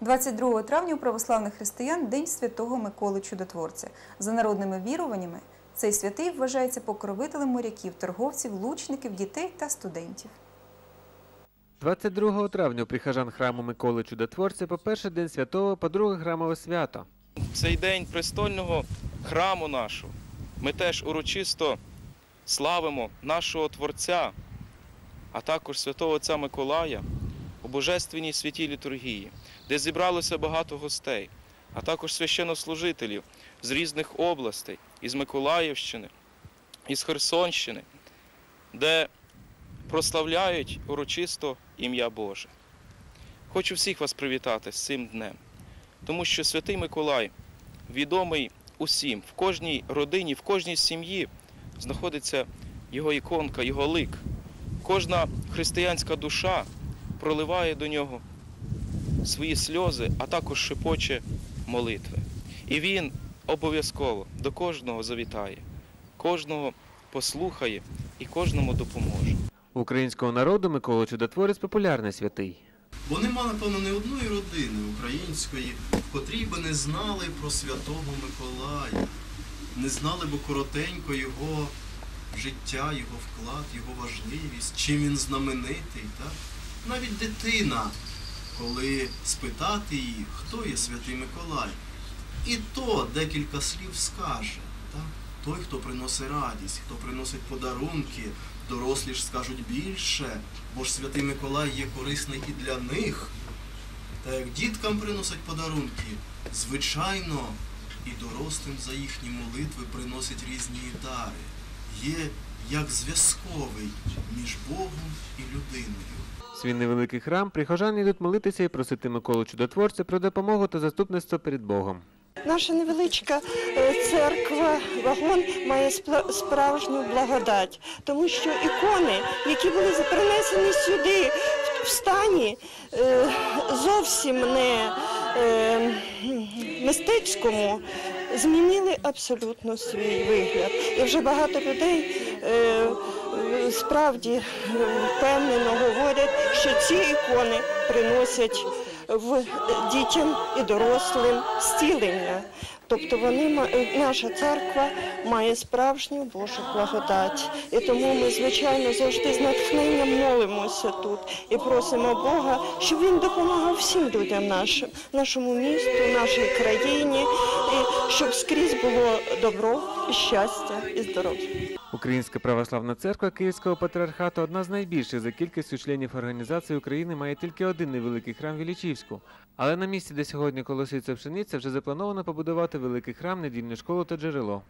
22 травня у православних християн День Святого Миколи Чудотворця. За народними віруваннями, цей святий вважається покровителем моряків, торговців, лучників, дітей та студентів. 22 травня у прихожан храму Миколи Чудотворця по перший день святого, по-друге храмове свято. цей день престольного храму нашого ми теж урочисто славимо нашого Творця, а також святого Отця Миколая у Божественній святій літургії, де зібралося багато гостей, а також священнослужителів з різних областей, із Миколаївщини, із Херсонщини, де прославляють урочисто ім'я Боже. Хочу всіх вас привітати з цим днем тому що святий Миколай відомий усім, в кожній родині, в кожній сім'ї знаходиться його іконка, його лик. Кожна християнська душа проливає до нього свої сльози, а також шепоче молитви. І він обов'язково до кожного завітає, кожного послухає і кожному допоможе. Українського народу Микола Чудотворець популярний святий. Бо нема, напевно, не одної родини української, в котрій би не знали про святого Миколая, не знали б коротенько його життя, його вклад, його важливість, чим він знаменитий. Так? Навіть дитина, коли спитати її, хто є святий Миколай, і то декілька слів скаже. Так? Той, хто приносить радість, хто приносить подарунки, дорослі ж скажуть більше, бо ж святий Миколай є корисний і для них. Та як діткам приносять подарунки, звичайно, і дорослим за їхні молитви приносять різні дари. Є як зв'язковий між Богом і людиною. Свій невеликий храм прихожани йдуть молитися і просити Миколу Чудотворця про допомогу та заступництво перед Богом. Наша невеличка е, церква, вагон має справжню благодать, тому що ікони, які були принесені сюди в- стані е, зовсім не е, мистецькому, змінили абсолютно свій вигляд. І вже багато людей справді впевнено що ці ікони приносять в дітям і дорослим зцілення. Тобто вони наша церква має справжню Божу благодать. І тому ми, звичайно, завжди з натхненням молимося тут і просимо Бога, щоб він допомагав всім людям нашим, нашому місту, нашій країні, і щоб скрізь було добро, щастя і здоров'я. Українська православна церква Київського патріархату одна з найбільших за кількістю членів організації України має тільки один невеликий храм Вілічівську. Але на місці, де сьогодні колоситься пшениця, вже заплановано побудувати великий храм, недільну школу та джерело.